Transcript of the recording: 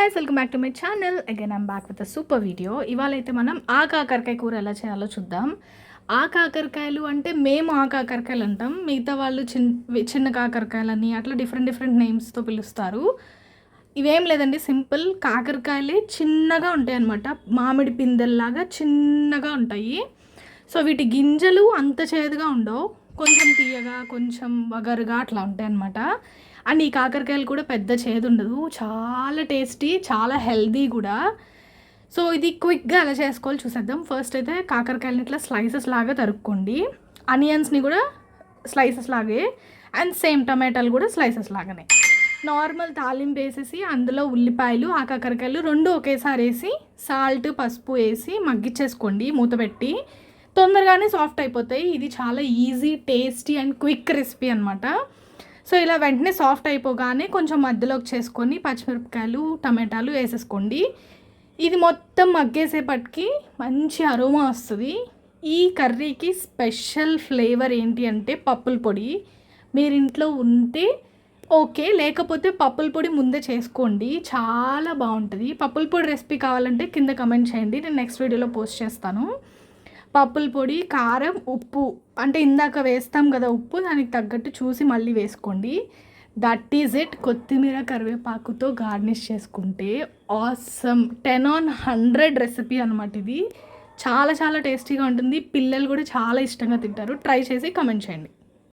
Guys welcome back to my channel again I'm back with a super video ఇవాళ అయితే మనం ఆ కాకరకాయ కూర ఎలా చేయాలో చూద్దాం. ఆ కాకరకాయలు అంటే మేము ఆ కాకరకాయలు అంటాం. మిగతా వాళ్ళు చిన్న చిన్న కాకరకాయలని అట్లా డిఫరెంట్ డిఫరెంట్ నేమ్స్తో పిలుస్తారు. ఇవేం లేదండి సింపుల్ కాకరకాయలే చిన్నగా ఉంటాయి అన్నమాట మామిడి పిందెల్లాగా చిన్నగా ఉంటాయి. సో వీటి గింజలు అంత చేదుగా ఉండవు. కొంచెం తీయగా కొంచెం వగరుగా అట్లా ఉంటాయి అనమాట అండ్ ఈ కాకరకాయలు కూడా పెద్ద చేదు ఉండదు చాలా టేస్టీ చాలా హెల్దీ కూడా. సో ఇది క్విక్గా ఎలా చేసుకోవాలి చూసేద్దాం. ఫస్ట్ అయితే కాకరకాయలని ఇట్లా స్లైసెస్ లాగా తరుక్కోండి. అనియన్స్ని కూడా స్లైసెస్ లాగే అండ్ సేమ్ టమాటాలు కూడా స్లైసెస్ లాగానే. నార్మల్ తాలింపు వేసేసి అందులో ఉల్లిపాయలు ఆ కాకరకాయలు రెండు ఒకేసారి వేసి సాల్ట్ పసుపు వేసి మగ్గిచ్చేసుకోండి మూత పెట్టి. తొందరగానే సాఫ్ట్ అయిపోతాయి. ఇది చాలా easy tasty and quick recipe అనమాట సో ఇలా వెంటనే సాఫ్ట్ అయిపోగానే కొంచెం మధ్యలోకి చేసుకొని పచ్చిమిరపకాయలు టమాటాలు వేసేసుకోండి. ఇది మొత్తం మగ్గేసేపటికి మంచి అరోమా వస్తుంది. ఈ కర్రీకి స్పెషల్ ఫ్లేవర్ ఏంటి అంటే పప్పుల పొడి. మీరు ఇంట్లో ఉంటే ఓకే లేకపోతే పప్పుల పొడి ముందే చేసుకోండి. చాలా బాగుంటుంది. పప్పుల పొడి రెసిపీ కావాలంటే కింద కమెంట్ చేయండి. నేను నెక్స్ట్ వీడియోలో పోస్ట్ చేస్తాను. పప్పుల పొడి కారం ఉప్పు. అంటే ఇందాక వేస్తాం కదా ఉప్పు దానికి తగ్గట్టు చూసి మళ్ళీ వేసుకోండి. దట్ ఈజ్ ఇట్ కొత్తిమీర కరివేపాకుతో గార్నిష్ చేసుకుంటే awesome ten on hundred recipe అనమాట ఇది. చాలా చాలా టేస్టీగా ఉంటుంది. పిల్లలు కూడా చాలా ఇష్టంగా తింటారు. ట్రై చేసి కమెంట్ చేయండి.